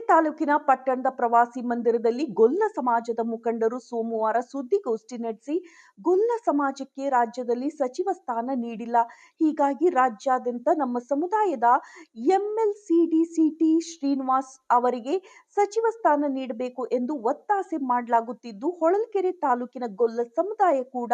ತಾಲೂಕಿನ ಪಟ್ಟಣದ ಪ್ರವಾಸಿ ಮಂದಿರದಲ್ಲಿ ಗೊಲ್ಲ ಸಮಾಜದ ಮುಖಂಡರು ಸೋಮವಾರ ಸುದ್ದಿಗೋಷ್ಠಿ ನಡೆಸಿ, ಗೊಲ್ಲ ಸಮಾಜಕ್ಕೆ ರಾಜ್ಯದಲ್ಲಿ ಸಚಿವ ಸ್ಥಾನ ನೀಡಿಲ್ಲ. ಹೀಗಾಗಿ ರಾಜ್ಯಾದ್ಯಂತ ನಮ್ಮ ಸಮುದಾಯದ ಎಂಎಲ್ಸಿಡಿಸಿಟಿ ಶ್ರೀನಿವಾಸ್ ಅವರಿಗೆ ಸಚಿವ ಸ್ಥಾನ ನೀಡಬೇಕು ಎಂದು ಒತ್ತಾಸೆ ಮಾಡಲಾಗುತ್ತಿದ್ದು, ಹೊಳಲ್ಕೆರೆ ತಾಲೂಕಿನ ಗೊಲ್ಲ ಸಮುದಾಯ ಕೂಡ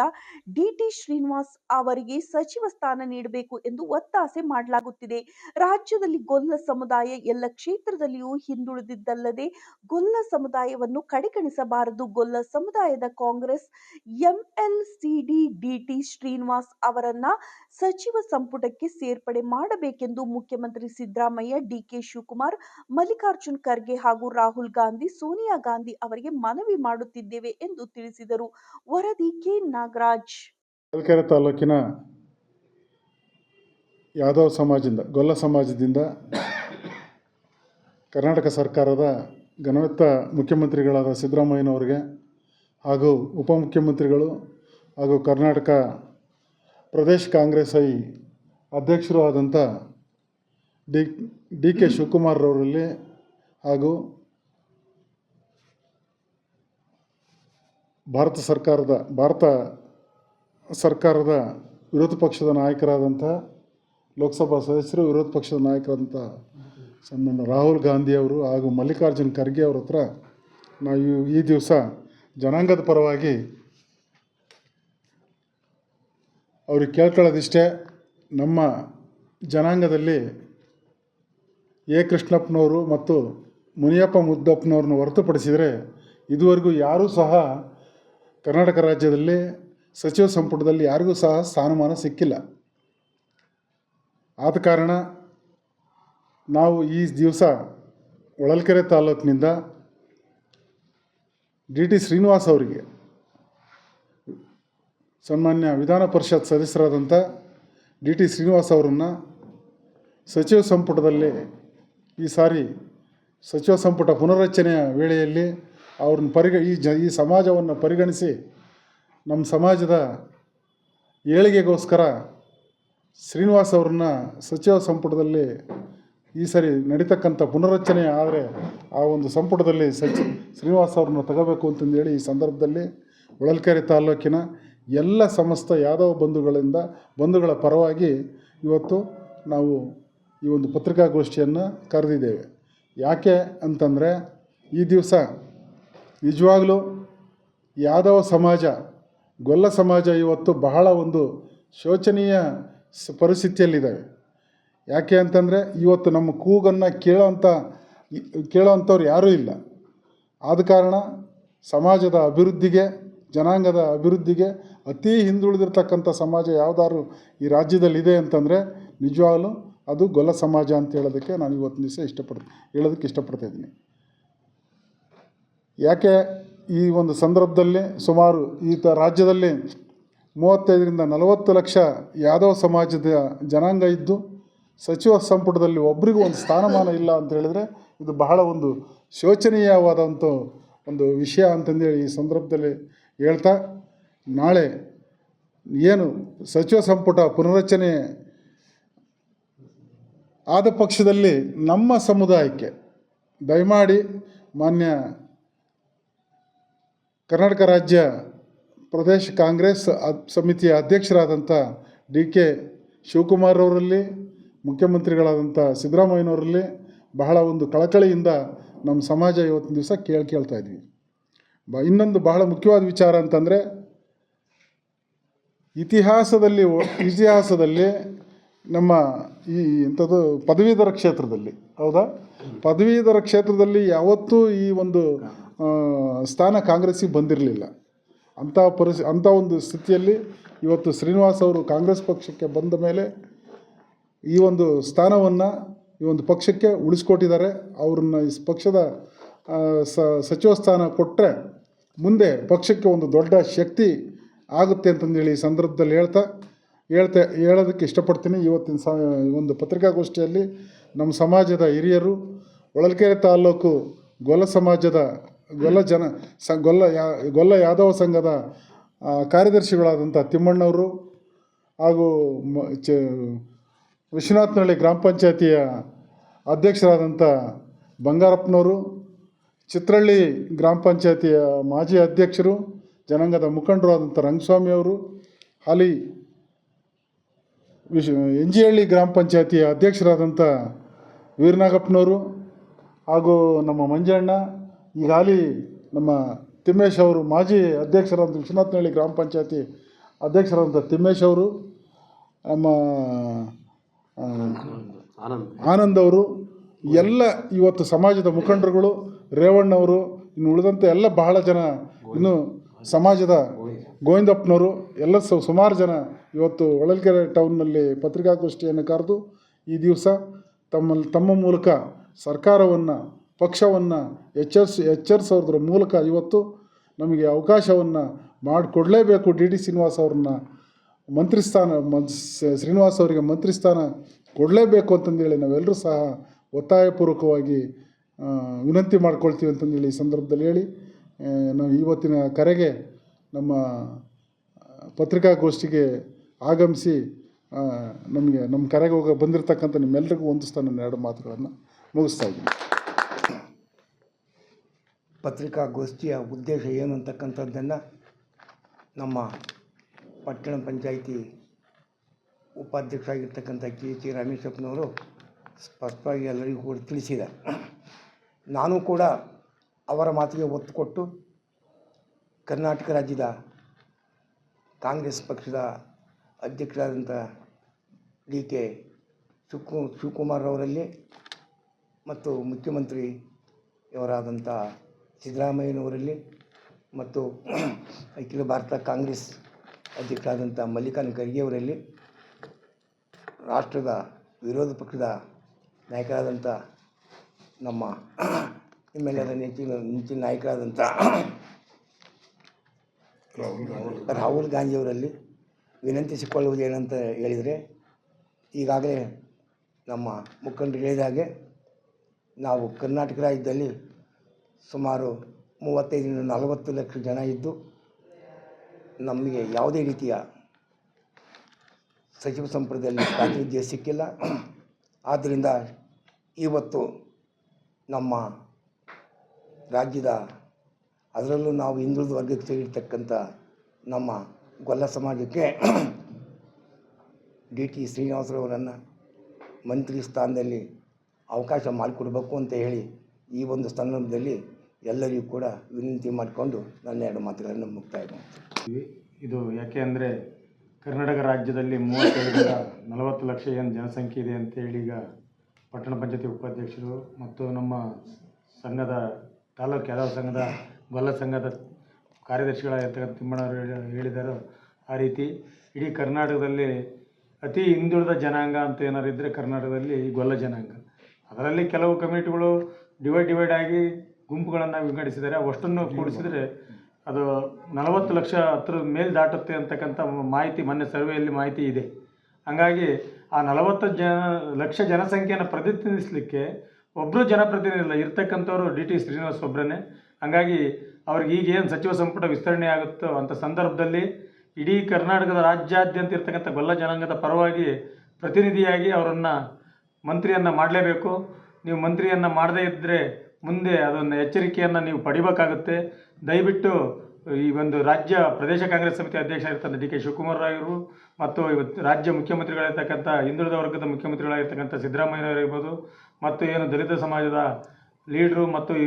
ಡಿಟಿ ಶ್ರೀನಿವಾಸ್ ಅವರಿಗೆ ಸಚಿವ ಸ್ಥಾನ ನೀಡಬೇಕು ಎಂದು ಒತ್ತಾಸೆ ಮಾಡಲಾಗುತ್ತಿದೆ. ರಾಜ್ಯದಲ್ಲಿ ಗೊಲ್ಲ ಸಮುದಾಯ ಎಲ್ಲ ಕ್ಷೇತ್ರದಲ್ಲಿಯೂ ಹಿಂದುಳಿದಿದ್ದಲ್ಲದೆ ಗೊಲ್ಲ ಸಮುದಾಯವನ್ನು ಕಡೆಗಣಿಸಬಾರದು. ಗೊಲ್ಲ ಸಮುದಾಯದ ಕಾಂಗ್ರೆಸ್ ಎಂಎಲ್ಸಿಡಿ ಡಿಟಿ ಶ್ರೀನಿವಾಸ್ ಅವರನ್ನ ಸಚಿವ ಸಂಪುಟಕ್ಕೆ ಸೇರ್ಪಡೆ ಮಾಡಬೇಕೆಂದು ಮುಖ್ಯಮಂತ್ರಿ ಸಿದ್ದರಾಮಯ್ಯ, ಡಿಕೆ ಶಿವಕುಮಾರ್, ಮಲ್ಲಿಕಾರ್ಜುನ್ ಖರ್ಗೆ ಹಾಗೂ ರಾಹುಲ್ ಗಾಂಧಿ, ಸೋನಿಯಾ ಗಾಂಧಿ ಅವರಿಗೆ ಮನವಿ ಮಾಡುತ್ತಿದ್ದೇವೆ ಎಂದು ತಿಳಿಸಿದರು. ವರದಿ ಕೆ. ನಾಗರಾಜ್. ಚಳ್ಳಕೆರೆ ತಾಲೂಕಿನ ಯಾದವ್ ಸಮಾಜದಿಂದ, ಗೊಲ್ಲ ಸಮಾಜದಿಂದ ಕರ್ನಾಟಕ ಸರ್ಕಾರದ ಘನವೆತ್ತ ಮುಖ್ಯಮಂತ್ರಿಗಳಾದ ಸಿದ್ದರಾಮಯ್ಯನವರಿಗೆ ಹಾಗೂ ಉಪಮುಖ್ಯಮಂತ್ರಿಗಳು ಹಾಗೂ ಕರ್ನಾಟಕ ಪ್ರದೇಶ್ ಕಾಂಗ್ರೆಸ್ ಐ ಅಧ್ಯಕ್ಷರು ಆದಂಥ ಡಿ ಡಿ ಕೆ ಶಿವಕುಮಾರ್ರವರಲ್ಲಿ ಹಾಗೂ ಭಾರತ ಸರ್ಕಾರದ ಭಾರತ ಸರ್ಕಾರದ ವಿರೋಧ ಪಕ್ಷದ ನಾಯಕರಾದಂಥ ಲೋಕಸಭಾ ಸದಸ್ಯರು, ವಿರೋಧ ಪಕ್ಷದ ನಾಯಕರಾದಂಥ ಸನ್ಮಾನ್ಯ ರಾಹುಲ್ ಗಾಂಧಿಯವರು ಹಾಗೂ ಮಲ್ಲಿಕಾರ್ಜುನ್ ಖರ್ಗೆ ಅವ್ರ ಹತ್ರ ನಾವು ಈ ದಿವಸ ಜನಾಂಗದ ಪರವಾಗಿ ಅವ್ರಿಗೆ ಕೇಳ್ಕೊಳ್ಳೋದಿಷ್ಟೇ, ನಮ್ಮ ಜನಾಂಗದಲ್ಲಿ ಎ. ಕೃಷ್ಣಪ್ಪನವರು ಮತ್ತು ಮುನಿಯಪ್ಪ ಮುದ್ದಪ್ಪನವ್ರನ್ನ ಹೊರತುಪಡಿಸಿದರೆ ಇದುವರೆಗೂ ಯಾರೂ ಸಹ ಕರ್ನಾಟಕ ರಾಜ್ಯದಲ್ಲಿ ಸಚಿವ ಸಂಪುಟದಲ್ಲಿ ಯಾರಿಗೂ ಸಹ ಸ್ಥಾನಮಾನ ಸಿಕ್ಕಿಲ್ಲ. ಆದ ಕಾರಣ ನಾವು ಈ ದಿವಸ ಹೊಳಲ್ಕೆರೆ ತಾಲೂಕಿನಿಂದ ಡಿ ಟಿ ಶ್ರೀನಿವಾಸ್ ಅವರಿಗೆ ಸನ್ಮಾನ್ಯ ವಿಧಾನ ಪರಿಷತ್ ಸದಸ್ಯರಾದಂಥ ಡಿ ಟಿ ಶ್ರೀನಿವಾಸ್ ಅವರನ್ನು ಸಚಿವ ಸಂಪುಟದಲ್ಲಿ ಈ ಸಾರಿ ಸಚಿವ ಸಂಪುಟ ಪುನರ್ರಚನೆಯ ವೇಳೆಯಲ್ಲಿ ಅವ್ರನ್ನ ಪರಿಗ, ಈ ಜ, ಈ ಸಮಾಜವನ್ನು ಪರಿಗಣಿಸಿ ನಮ್ಮ ಸಮಾಜದ ಏಳಿಗೆಗೋಸ್ಕರ ಶ್ರೀನಿವಾಸ್ ಅವ್ರನ್ನ ಸಚಿವ ಸಂಪುಟದಲ್ಲಿ ಈ ಸರಿ ನಡೀತಕ್ಕಂಥ ಪುನರಚನೆ ಆದರೆ ಆ ಒಂದು ಸಂಪುಟದಲ್ಲಿ ಸಚಿ, ಶ್ರೀನಿವಾಸ್ ಅವ್ರನ್ನ ತಗೋಬೇಕು ಅಂತಂದೇಳಿ ಈ ಸಂದರ್ಭದಲ್ಲಿ ಹೊಳಲ್ಕೆರೆ ತಾಲೂಕಿನ ಎಲ್ಲ ಸಮಸ್ತ ಯಾದವ ಬಂಧುಗಳಿಂದ, ಬಂಧುಗಳ ಪರವಾಗಿ ಇವತ್ತು ನಾವು ಈ ಒಂದು ಪತ್ರಿಕಾಗೋಷ್ಠಿಯನ್ನು ಕರೆದಿದ್ದೇವೆ. ಯಾಕೆ ಅಂತಂದರೆ ಈ ದಿವಸ ನಿಜವಾಗಲೂ ಯಾದವ ಸಮಾಜ, ಗೊಲ್ಲ ಸಮಾಜ ಇವತ್ತು ಬಹಳ ಒಂದು ಶೋಚನೀಯ ಸ್ ಪರಿಸ್ಥಿತಿಯಲ್ಲಿದ್ದಾವೆ. ಯಾಕೆ ಅಂತಂದರೆ ಇವತ್ತು ನಮ್ಮ ಕೂಗನ್ನು ಕೇಳೋಂಥ ಕೇಳೋವಂಥವ್ರು ಯಾರೂ ಇಲ್ಲ. ಆದ ಕಾರಣ ಸಮಾಜದ ಅಭಿವೃದ್ಧಿಗೆ, ಜನಾಂಗದ ಅಭಿವೃದ್ಧಿಗೆ ಅತಿ ಹಿಂದುಳಿದಿರ್ತಕ್ಕಂಥ ಸಮಾಜ ಯಾವುದಾದ್ರು ಈ ರಾಜ್ಯದಲ್ಲಿದೆ ಅಂತಂದರೆ ನಿಜವಾಗಲೂ ಅದು ಗೊಲ್ಲ ಸಮಾಜ ಅಂತ ಹೇಳೋದಕ್ಕೆ ನಾನು ಇವತ್ತು ದಿವಸ ಇಷ್ಟಪಡ್ ಹೇಳೋದಕ್ಕೆ ಇಷ್ಟಪಡ್ತಾ ಇದ್ದೀನಿ. ಯಾಕೆ ಈ ಒಂದು ಸಂದರ್ಭದಲ್ಲಿ ಸುಮಾರು ಈ ತ ರಾಜ್ಯದಲ್ಲಿ ಮೂವತ್ತೈದರಿಂದ ನಲವತ್ತು ಲಕ್ಷ ಯಾದವ ಸಮಾಜದ ಜನಾಂಗ ಇದ್ದು ಸಚಿವ ಸಂಪುಟದಲ್ಲಿ ಒಬ್ಬರಿಗೂ ಒಂದು ಸ್ಥಾನಮಾನ ಇಲ್ಲ ಅಂತ ಹೇಳಿದರೆ ಇದು ಬಹಳ ಒಂದು ಶೋಚನೀಯವಾದಂಥ ಒಂದು ವಿಷಯ ಅಂತಂದೇಳಿ ಈ ಸಂದರ್ಭದಲ್ಲಿ ಹೇಳ್ತಾ, ನಾಳೆ ಏನು ಸಚಿವ ಸಂಪುಟ ಪುನರ್ರಚನೆ ಆದ ಪಕ್ಷದಲ್ಲಿ ನಮ್ಮ ಸಮುದಾಯಕ್ಕೆ ದಯಮಾಡಿ ಮಾನ್ಯ ಕರ್ನಾಟಕ ರಾಜ್ಯ ಪ್ರದೇಶ ಕಾಂಗ್ರೆಸ್ ಸಮಿತಿಯ ಅಧ್ಯಕ್ಷರಾದಂಥ ಡಿ ಕೆ ಶಿವಕುಮಾರ್ ಅವರಲ್ಲಿ ಮುಖ್ಯಮಂತ್ರಿಗಳಾದಂಥ ಸಿದ್ದರಾಮಯ್ಯನವರಲ್ಲಿ ಬಹಳ ಒಂದು ಕಳಕಳಿಯಿಂದ ನಮ್ಮ ಸಮಾಜ ಇವತ್ತಿನ ದಿವಸ ಕೇಳಿ ಕೇಳ್ತಾ ಇದ್ವಿ. ಬ ಇನ್ನೊಂದು ಬಹಳ ಮುಖ್ಯವಾದ ವಿಚಾರ ಅಂತಂದರೆ, ಇತಿಹಾಸದಲ್ಲಿ ಇತಿಹಾಸದಲ್ಲಿ ನಮ್ಮ ಈ ಇಂಥದ್ದು ಪದವೀಧರ ಕ್ಷೇತ್ರದಲ್ಲಿ, ಹೌದಾ? ಪದವೀಧರ ಕ್ಷೇತ್ರದಲ್ಲಿ ಯಾವತ್ತೂ ಈ ಒಂದು ಸ್ಥಾನ ಕಾಂಗ್ರೆಸ್ಸಿಗೆ ಬಂದಿರಲಿಲ್ಲ. ಅಂಥ ಪರಿಸ್ಥಿತಿ ಅಂಥ ಒಂದು ಸ್ಥಿತಿಯಲ್ಲಿ ಇವತ್ತು ಶ್ರೀನಿವಾಸ್ ಅವರು ಕಾಂಗ್ರೆಸ್ ಪಕ್ಷಕ್ಕೆ ಬಂದ ಮೇಲೆ ಈ ಒಂದು ಸ್ಥಾನವನ್ನು ಈ ಒಂದು ಪಕ್ಷಕ್ಕೆ ಉಳಿಸ್ಕೊಟ್ಟಿದ್ದಾರೆ. ಅವ್ರನ್ನ ಈ ಪಕ್ಷದ ಸಚಿವ ಸ್ಥಾನ ಕೊಟ್ಟರೆ ಮುಂದೆ ಪಕ್ಷಕ್ಕೆ ಒಂದು ದೊಡ್ಡ ಶಕ್ತಿ ಆಗುತ್ತೆ ಅಂತಂದೇಳಿ ಈ ಸಂದರ್ಭದಲ್ಲಿ ಹೇಳ್ತಾ ಹೇಳ್ತಾ, ಹೇಳೋದಕ್ಕೆ ಇಷ್ಟಪಡ್ತೀನಿ. ಇವತ್ತಿನ ಸ ಒಂದು ಪತ್ರಿಕಾಗೋಷ್ಠಿಯಲ್ಲಿ ನಮ್ಮ ಸಮಾಜದ ಹಿರಿಯರು, ಹೊಳಲ್ಕೆರೆ ತಾಲೂಕು ಗೊಲ ಸಮಾಜದ ಗೊಲ್ಲ ಜನ ಸ ಗೊಲ್ಲ ಯಾ, ಗೊಲ್ಲ ಯಾದವ ಸಂಘದ ಕಾರ್ಯದರ್ಶಿಗಳಾದಂಥ ತಿಮ್ಮಣ್ಣವರು ಹಾಗೂ ಮ, ಚ, ವಿಶ್ವನಾಥನಹಳ್ಳಿ ಗ್ರಾಮ ಪಂಚಾಯತಿಯ ಅಧ್ಯಕ್ಷರಾದಂಥ ಬಂಗಾರಪ್ಪನವರು, ಚಿತ್ರಹಳ್ಳಿ ಗ್ರಾಮ ಪಂಚಾಯತಿಯ ಮಾಜಿ ಅಧ್ಯಕ್ಷರು, ಜನಾಂಗದ ಮುಖಂಡರು ಆದಂಥ ರಂಗಸ್ವಾಮಿ ಅವರು, ಹಾಲಿ ವಿಶ್, ಎಂಜಿಹಳ್ಳಿ ಗ್ರಾಮ ಪಂಚಾಯತಿಯ ಅಧ್ಯಕ್ಷರಾದಂಥ ವೀರನಾಗಪ್ಪನವರು ಹಾಗೂ ನಮ್ಮ ಮಂಜಣ್ಣ ಈಗ ಹಾಲಿ ನಮ್ಮ ತಿಮ್ಮೇಶ್ ಅವರು ಮಾಜಿ ಅಧ್ಯಕ್ಷರಾದಂಥ ವಿಶ್ವನಾಥನಹಳ್ಳಿ ಗ್ರಾಮ ಪಂಚಾಯತಿ ಅಧ್ಯಕ್ಷರಾದಂಥ ತಿಮ್ಮೇಶ್ ಅವರು, ನಮ್ಮ ಆನಂದ್ ಅವರು, ಎಲ್ಲ ಇವತ್ತು ಸಮಾಜದ ಮುಖಂಡರುಗಳು ರೇವಣ್ಣವರು ಇನ್ನು ಉಳಿದಂತೆ ಎಲ್ಲ ಬಹಳ ಜನ ಇನ್ನು ಸಮಾಜದ ಗೋವಿಂದಪ್ಪನವರು, ಎಲ್ಲ ಸುಮಾರು ಜನ ಇವತ್ತು ಹೊಳಲ್ಕೆರೆ ಟೌನ್ನಲ್ಲಿ ಪತ್ರಿಕಾಗೋಷ್ಠಿಯನ್ನು ಕರೆದು ಈ ದಿವಸ ತಮ್ಮಲ್ಲಿ ತಮ್ಮ ಮೂಲಕ ಸರ್ಕಾರವನ್ನು ಪಕ್ಷವನ್ನು ಎಚ್ಚರಿಸಿ ಎಚ್ಚರಿಸೋದ್ರ ಮೂಲಕ ಇವತ್ತು ನಮಗೆ ಅವಕಾಶವನ್ನು ಮಾಡಿಕೊಡಲೇಬೇಕು. ಡಿ ಡಿ ಶ್ರೀನಿವಾಸ್ ಅವ್ರನ್ನ ಮಂತ್ರಿ ಸ್ಥಾನ ಶ್ರೀನಿವಾಸ್ ಅವರಿಗೆ ಮಂತ್ರಿ ಸ್ಥಾನ ಕೊಡಲೇಬೇಕು ಅಂತಂದೇಳಿ ನಾವೆಲ್ಲರೂ ಸಹ ಒತ್ತಾಯಪೂರ್ವಕವಾಗಿ ವಿನಂತಿ ಮಾಡ್ಕೊಳ್ತೀವಿ ಅಂತಂದೇಳಿ ಈ ಸಂದರ್ಭದಲ್ಲಿ ಹೇಳಿ ನಾವು ಇವತ್ತಿನ ಕರೆಗೆ ನಮ್ಮ ಪತ್ರಿಕಾಗೋಷ್ಠಿಗೆ ಆಗಮಿಸಿ ನಮಗೆ, ನಮ್ಮ ಕರೆಗೆ ಹೋಗ ಬಂದಿರತಕ್ಕಂಥ ನಿಮ್ಮೆಲ್ಲರಿಗೂ ಒಂದು ಸ್ಥಾನ, ಎರಡು ಮಾತುಗಳನ್ನು ಮುಗಿಸ್ತಾ ಇದ್ದೀನಿ. ಪತ್ರಿಕಾಗೋಷ್ಠಿಯ ಉದ್ದೇಶ ಏನು ಅಂತಕ್ಕಂಥದ್ದನ್ನು ನಮ್ಮ ಪಟ್ಟಣ ಪಂಚಾಯಿತಿ ಉಪಾಧ್ಯಕ್ಷರಾಗಿರ್ತಕ್ಕಂಥ ಕೆ ಸಿ ರಮೇಶಪ್ಪನವರು ಸ್ಪಷ್ಟವಾಗಿ ಎಲ್ಲರಿಗೂ ಕೂಡ ತಿಳಿಸಿದ. ನಾನು ಕೂಡ ಅವರ ಮಾತಿಗೆ ಒತ್ತು ಕೊಟ್ಟು ಕರ್ನಾಟಕ ರಾಜ್ಯದ ಕಾಂಗ್ರೆಸ್ ಪಕ್ಷದ ಅಧ್ಯಕ್ಷರಾದಂಥ ಡಿ ಕೆ ಶಿವಕು ಶಿವಕುಮಾರ್ ಅವರಲ್ಲಿ ಮತ್ತು ಮುಖ್ಯಮಂತ್ರಿ ಇವರಾದಂಥ ಸಿದ್ದರಾಮಯ್ಯನವರಲ್ಲಿ ಮತ್ತು ಅಖಿಲ ಭಾರತ ಕಾಂಗ್ರೆಸ್ ಅಧ್ಯಕ್ಷರಾದಂಥ ಮಲ್ಲಿಕಾರ್ಜುನ ಖರ್ಗೆಯವರಲ್ಲಿ ರಾಷ್ಟ್ರದ ವಿರೋಧ ಪಕ್ಷದ ನಾಯಕರಾದಂಥ ನಮ್ಮ ನಿಮ್ಮೆಲ್ಲರ ನೆಚ್ಚಿನ ನೆಚ್ಚಿನ ನಾಯಕರಾದಂಥ ರಾಹುಲ್ ಗಾಂಧಿಯವರಲ್ಲಿ ವಿನಂತಿಸಿಕೊಳ್ಳುವುದೇನಂತ ಹೇಳಿದರೆ ಈಗಾಗಲೇ ನಮ್ಮ ಮುಖಂಡರು ಹೇಳಿದ ಹಾಗೆ ನಾವು ಕರ್ನಾಟಕ ರಾಜ್ಯದಲ್ಲಿ ಸುಮಾರು ಮೂವತ್ತೈದರಿಂದ ನಲವತ್ತು ಲಕ್ಷ ಜನ ಇದ್ದು ನಮಗೆ ಯಾವುದೇ ರೀತಿಯ ಸಚಿವ ಸಂಪುಟದಲ್ಲಿ ಪ್ರಾತಿನಿಧ್ಯ ಸಿಕ್ಕಿಲ್ಲ. ಆದ್ದರಿಂದ ಇವತ್ತು ನಮ್ಮ ರಾಜ್ಯದ ಅದರಲ್ಲೂ ನಾವು ಹಿಂದುಳಿದ ವರ್ಗಕ್ಕೆ ಸೇರಿರ್ತಕ್ಕಂಥ ನಮ್ಮ ಗೊಲ್ಲ ಸಮಾಜಕ್ಕೆ ಡಿ ಟಿ ಶ್ರೀನಿವಾಸರವರನ್ನು ಮಂತ್ರಿ ಸ್ಥಾನದಲ್ಲಿ ಅವಕಾಶ ಮಾಡಿಕೊಡ್ಬೇಕು ಅಂತ ಹೇಳಿ ಈ ಒಂದು ಸಂದರ್ಭದಲ್ಲಿ ಎಲ್ಲರಿಗೂ ಕೂಡ ವಿನಂತಿ ಮಾಡಿಕೊಂಡು ನನ್ನ ಎರಡು ಮಾತುಗಳನ್ನು ಮುಕ್ತಾಯ ಮಾಡ್ತೀನಿ ಇದು ಯಾಕೆ ಅಂದರೆ ಕರ್ನಾಟಕ ರಾಜ್ಯದಲ್ಲಿ ಮೂವತ್ತೈದರಿಂದ ನಲವತ್ತು ಲಕ್ಷ ಏನು ಜನಸಂಖ್ಯೆ ಇದೆ ಅಂತೇಳಿ ಈಗ ಪಟ್ಟಣ ಪಂಚಾಯತಿ ಉಪಾಧ್ಯಕ್ಷರು ಮತ್ತು ನಮ್ಮ ಸಂಘದ ತಾಲೂಕು ಯಾದವ ಸಂಘದ ಗೊಲ್ಲ ಸಂಘದ ಕಾರ್ಯದರ್ಶಿಗಳಾಗಿರ್ತಕ್ಕಂಥ ತಿಮ್ಮಣ್ಣವರು ಹೇಳಿದರು ಆ ರೀತಿ ಇಡೀ ಕರ್ನಾಟಕದಲ್ಲಿ ಅತಿ ಹಿಂದುಳಿದ ಜನಾಂಗ ಅಂತ ಏನಾರು ಇದ್ದರೆ ಕರ್ನಾಟಕದಲ್ಲಿ ಗೊಲ್ಲ ಜನಾಂಗ. ಅದರಲ್ಲಿ ಕೆಲವು ಕಮಿಟಿಗಳು ಡಿವೈಡ್ ಡಿವೈಡ್ ಆಗಿ ಗುಂಪುಗಳನ್ನು ವಿಂಗಡಿಸಿದ್ದಾರೆ ಅವಷ್ಟನ್ನು ಕೂಡಿಸಿದರೆ ಅದು ನಲವತ್ತು ಲಕ್ಷ ಹತ್ರ ಮೇಲೆ ದಾಟುತ್ತೆ ಅಂತಕ್ಕಂಥ ಮಾಹಿತಿ ಮೊನ್ನೆ ಸರ್ವೆಯಲ್ಲಿ ಮಾಹಿತಿ ಇದೆ. ಹಂಗಾಗಿ ಆ ನಲವತ್ತು ಜನ ಲಕ್ಷ ಜನಸಂಖ್ಯೆಯನ್ನು ಪ್ರತಿನಿಧಿಸಲಿಕ್ಕೆ ಒಬ್ಬರು ಜನಪ್ರತಿನಿಧಿ ಇಲ್ಲ ಇರ್ತಕ್ಕಂಥವ್ರು ಡಿ ಟಿ ಶ್ರೀನಿವಾಸ್ ಒಬ್ಬರೇ ಹಂಗಾಗಿ ಅವ್ರಿಗೆ ಈಗೇನು ಸಚಿವ ಸಂಪುಟ ವಿಸ್ತರಣೆ ಆಗುತ್ತೋ ಅಂಥ ಸಂದರ್ಭದಲ್ಲಿ ಇಡೀ ಕರ್ನಾಟಕದ ರಾಜ್ಯಾದ್ಯಂತ ಇರ್ತಕ್ಕಂಥ ಗೊಲ್ಲ ಜನಾಂಗದ ಪರವಾಗಿ ಪ್ರತಿನಿಧಿಯಾಗಿ ಅವರನ್ನು ಮಂತ್ರಿಯನ್ನು ಮಾಡಲೇಬೇಕು. ನೀವು ಮಂತ್ರಿಯನ್ನು ಮಾಡದೇ ಇದ್ದರೆ ಮುಂದೆ ಅದೊಂದು ಎಚ್ಚರಿಕೆಯನ್ನು ನೀವು ಪಡಿಬೇಕಾಗುತ್ತೆ. ದಯವಿಟ್ಟು ಈ ಒಂದು ರಾಜ್ಯ ಪ್ರದೇಶ ಕಾಂಗ್ರೆಸ್ ಸಮಿತಿ ಅಧ್ಯಕ್ಷ ಇರ್ತಕ್ಕಂಥ ಡಿ ಕೆ ಶಿವಕುಮಾರ್ ರಾಯರು ಮತ್ತು ಇವತ್ತು ರಾಜ್ಯ ಮುಖ್ಯಮಂತ್ರಿಗಳಿರ್ತಕ್ಕಂಥ ಹಿಂದುಳಿದ ವರ್ಗದ ಮುಖ್ಯಮಂತ್ರಿಗಳಾಗಿರ್ತಕ್ಕಂಥ ಸಿದ್ದರಾಮಯ್ಯನವರಿರ್ಬೋದು ಮತ್ತು ಏನು ದಲಿತ ಸಮಾಜದ ಲೀಡ್ರು ಮತ್ತು ಈ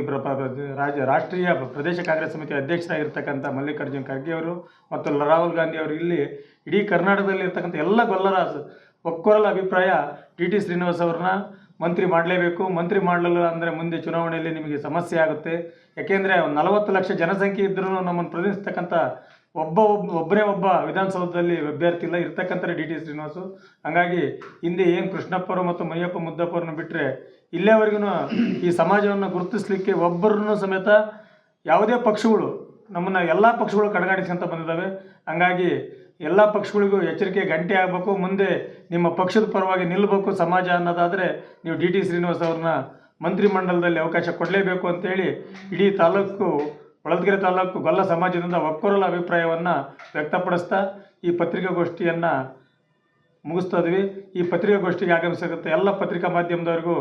ರಾಜ್ಯ ರಾಷ್ಟ್ರೀಯ ಪ್ರದೇಶ ಕಾಂಗ್ರೆಸ್ ಸಮಿತಿ ಅಧ್ಯಕ್ಷರಾಗಿರ್ತಕ್ಕಂಥ ಮಲ್ಲಿಕಾರ್ಜುನ್ ಖರ್ಗೆ ಅವರು ಮತ್ತು ರಾಹುಲ್ ಗಾಂಧಿ ಅವರು ಇಲ್ಲಿ ಇಡೀ ಕರ್ನಾಟಕದಲ್ಲಿ ಇರ್ತಕ್ಕಂಥ ಎಲ್ಲ ಗೊಲ್ಲರ ಒಕ್ಕೊರಲ ಅಭಿಪ್ರಾಯ ಟಿ ಟಿ ಶ್ರೀನಿವಾಸ್ ಅವ್ರನ್ನ ಮಂತ್ರಿ ಮಾಡಲೇಬೇಕು. ಮಂತ್ರಿ ಮಾಡಲಿಲ್ಲ ಅಂದರೆ ಮುಂದೆ ಚುನಾವಣೆಯಲ್ಲಿ ನಿಮಗೆ ಸಮಸ್ಯೆ ಆಗುತ್ತೆ. ಯಾಕೆಂದರೆ ಒಂದು ನಲವತ್ತು ಲಕ್ಷ ಜನಸಂಖ್ಯೆ ಇದ್ದರೂ ನಮ್ಮನ್ನು ಪ್ರತಿನಿಧಿಸ್ತಕ್ಕಂಥ ಒಬ್ಬ ಒಬ್ಬ ಒಬ್ಬನೇ ಒಬ್ಬ ವಿಧಾನಸೌಧದಲ್ಲಿ ಅಭ್ಯರ್ಥಿ ಇಲ್ಲ. ಇರ್ತಕ್ಕಂಥ ಡಿ ಟಿ ಶ್ರೀನಿವಾಸು. ಹಾಗಾಗಿ ಹಿಂದೆ ಏನು ಕೃಷ್ಣಪ್ಪರು ಮತ್ತು ಮಯ್ಯಪ್ಪ ಮುದ್ದಪ್ಪರನ್ನು ಬಿಟ್ಟರೆ ಇಲ್ಲೇವರೆಗೂ ಈ ಸಮಾಜವನ್ನು ಗುರುತಿಸಲಿಕ್ಕೆ ಒಬ್ಬರನ್ನು ಸಮೇತ ಯಾವುದೇ ಪಕ್ಷಗಳು ನಮ್ಮನ್ನು ಎಲ್ಲ ಪಕ್ಷಗಳು ಕಡೆಗಾಣಿಸ್ಕೊಂತ ಬಂದಿದ್ದಾವೆ. ಹಂಗಾಗಿ ಎಲ್ಲ ಪಕ್ಷಗಳಿಗೂ ಎಚ್ಚರಿಕೆ ಗಂಟೆ ಆಗಬೇಕು. ಮುಂದೆ ನಿಮ್ಮ ಪಕ್ಷದ ಪರವಾಗಿ ನಿಲ್ಲಬೇಕು ಸಮಾಜ ಅನ್ನೋದಾದರೆ ನೀವು ಡಿ ಟಿ ಶ್ರೀನಿವಾಸ್ ಅವ್ರನ್ನ ಮಂತ್ರಿಮಂಡಲದಲ್ಲಿ ಅವಕಾಶ ಕೊಡಲೇಬೇಕು ಅಂತೇಳಿ ಇಡೀ ತಾಲೂಕು, ಹೊಳಲ್ಕೆರೆ ತಾಲೂಕು ಗೊಲ್ಲ ಸಮಾಜದಿಂದ ಒಕ್ಕೊರಲ ಅಭಿಪ್ರಾಯವನ್ನು ವ್ಯಕ್ತಪಡಿಸ್ತಾ ಈ ಪತ್ರಿಕಾಗೋಷ್ಠಿಯನ್ನು ಮುಗಿಸ್ತಾ ಇದ್ವಿ. ಈ ಪತ್ರಿಕಾಗೋಷ್ಠಿಗೆ ಆಗಮಿಸಿರುತ್ತೆ ಎಲ್ಲ ಪತ್ರಿಕಾ ಮಾಧ್ಯಮದವರಿಗೂ